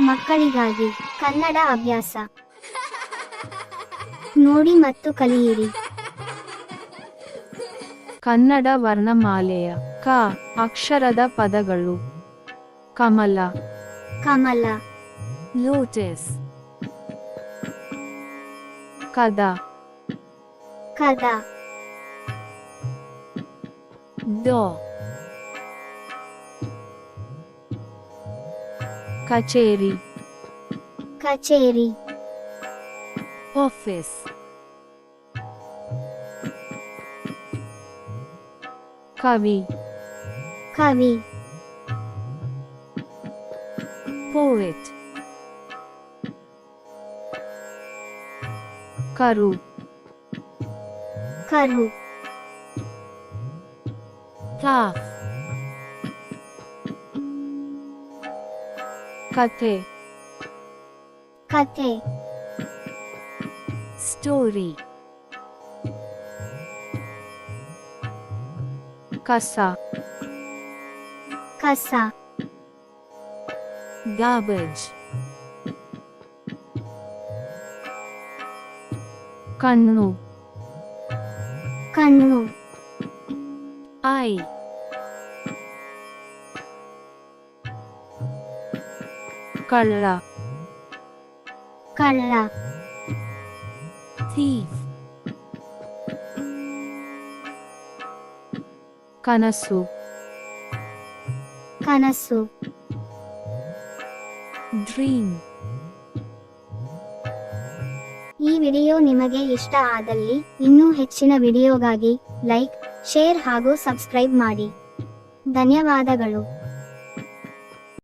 ಮಕ್ಕಳಿಗಾಗಿ ಕನ್ನಡ ಅಭ್ಯಾಸ. ನೋಡಿ ಮತ್ತು ಕಲಿಯಿರಿ. ಕನ್ನಡ ವರ್ಣಮಾಲೆಯ ಕ ಅಕ್ಷರದ ಪದಗಳು. ಕಮಲ. ಕಮಲ. ಲೋಟಸ್. ಕದ. ಕದ. ದೋ. ಕಚೇರಿ ಕಚೇರಿ ಆಫೀಸ್ ಕವಿ ಕವಿ poet ಕರು ಕರು calf Kate. Kate. Story. Casa. Casa. Garbage. Kanu. Kanu. Eye. ಕಳ್ಳ. ಕಳ್ಳ. thief ಕನಸು. ಕನಸು. ಡ್ರೀಮ್. ಈ ವಿಡಿಯೋ ನಿಮಗೆ ಇಷ್ಟ ಆದಲ್ಲಿ ಇನ್ನೂ ಹೆಚ್ಚಿನ ವಿಡಿಯೋಗಾಗಿ ಲೈಕ್ ಶೇರ್ ಹಾಗೂ ಸಬ್ಸ್ಕ್ರೈಬ್ ಮಾಡಿ. ಧನ್ಯವಾದಗಳು.